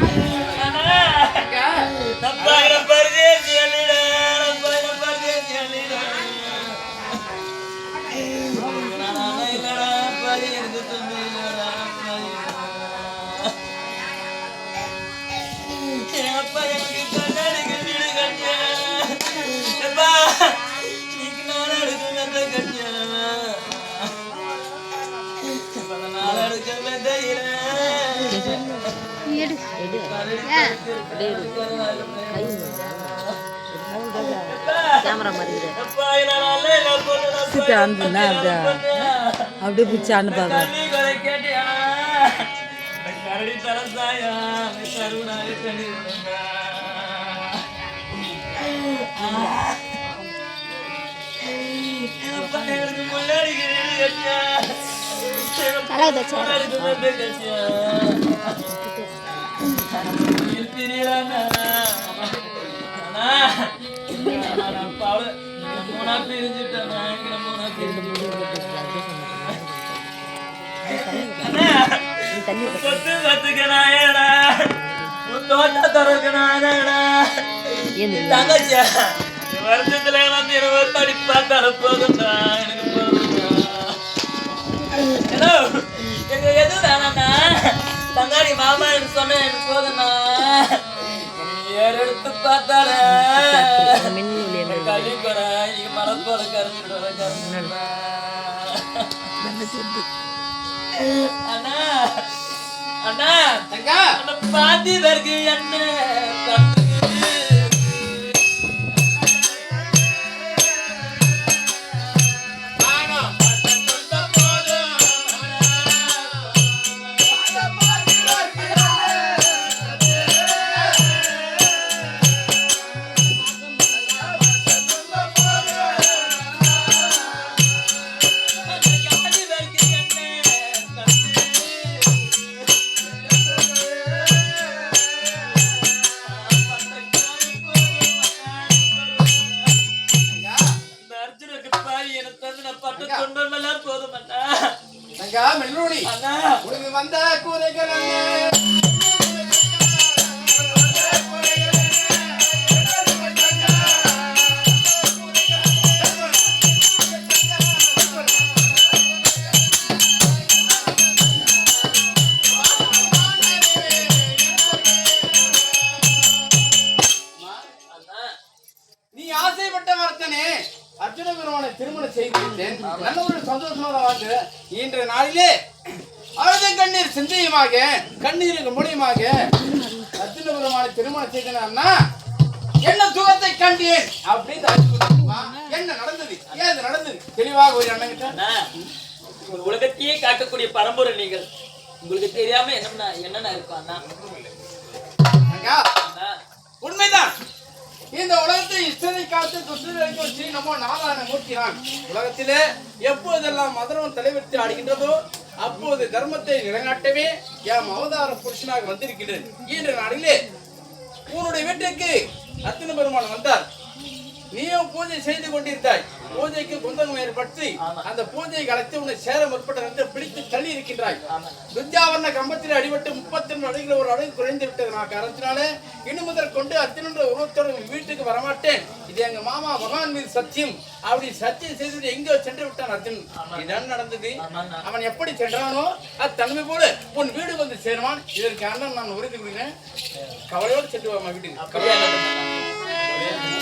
Bye. எடு. Camera மாதிரி அனுப்புனா அப்படியே? அப்படியே பிடிச்சி அனுப்பாங்க நல்லா தங்கச்சியா வருஷத்துல வந்து இருபது அடி பார்த்தால போதும்டா எனக்கு போதும்டா எங்க எது வேணாண்ணா தங்காடி மாமா எனக்கு சொன்ன எனக்கு போதும்ண்ணா. ஏறு எடுத்து பார்த்தால கழி போற இங்க மரம் போல கரைஞ்சிட்டு வர கரைஞ்சிட்டு அண்ணா அண்ணா பாத்தி பேருக்கு என்ன? தங்கா மெல்லூடி. உனக்கு வந்த கூரைகள் அர்ஜுன பெருமானை திருமணம் செய்து விட்டேன் நல்ல ஒரு சந்தோஷமான வாழ்க்கை இன்று நாளிலே அழுத கண்ணீர் சிந்தையுமாக கண்ணீருக்கு முடியுமாக அர்ஜுன பெருமானை திருமணம் செய்தனா என்ன சுகத்தை கண்டேன் அப்படின்னு என்ன நடந்தது? ஏன் நடந்தது? தெளிவாக ஒரு அண்ணன் உலகத்தையே காட்டக்கூடிய பரம்பரை நீங்கள். உங்களுக்கு தெரியாம என்னன்னா என்னென்ன இருக்கும் அண்ணா, உண்மைதான். இந்த உலகத்தை இஷ்டத்தை காத்து துஷ்டர்களுக்கு வச்சு நம்ம நாராயண மூர்த்தினான் உலகத்திலே எப்போதெல்லாம் மதுரம் தலைவர்த்து ஆடுகின்றதோ அப்போது தர்மத்தை நிலைநாட்டவே என் அவதார புருஷனாக வந்திருக்கின்றது இன்று நாளிலே உன்னுடைய வீட்டுக்கு அத்தனை பெருமான் வந்தார். நீயும் பூஜை செய்து கொண்டிருந்தாய். பூஜைக்கு குந்தகம் ஏற்படுத்தி அந்த பூஜையை கலைத்து உன்னை சேர முற்பட்ட வந்து பிடித்து தள்ளி இருக்கின்றாய். துர்ஜாவரண கம்பத்தில் அடிபட்டு முப்பத்தி ரெண்டு அடிகள் ஒரு அடகு குறைந்து விட்டது நான் காரணத்தினாலே இன்னும் முதல் கொண்டு அர்ஜுனன்ற உருவத்தோடு வீட்டுக்கு வரமாட்டேன். இது எங்க மாமா பகவான் மீது சத்தியம். அப்படி சத்தியம் செய்தது எங்கோ சென்று விட்டான் அர்ஜுன். இதான் நடந்தது. அவன் எப்படி சென்றானோ அது தன்மை போல உன் வீடு வந்து சேருவான். இதற்கு அண்ணன் நான் உறுதி கொடுக்கிறேன் கவலையோடு சென்று வீட்டுக்கு. அண்ணா.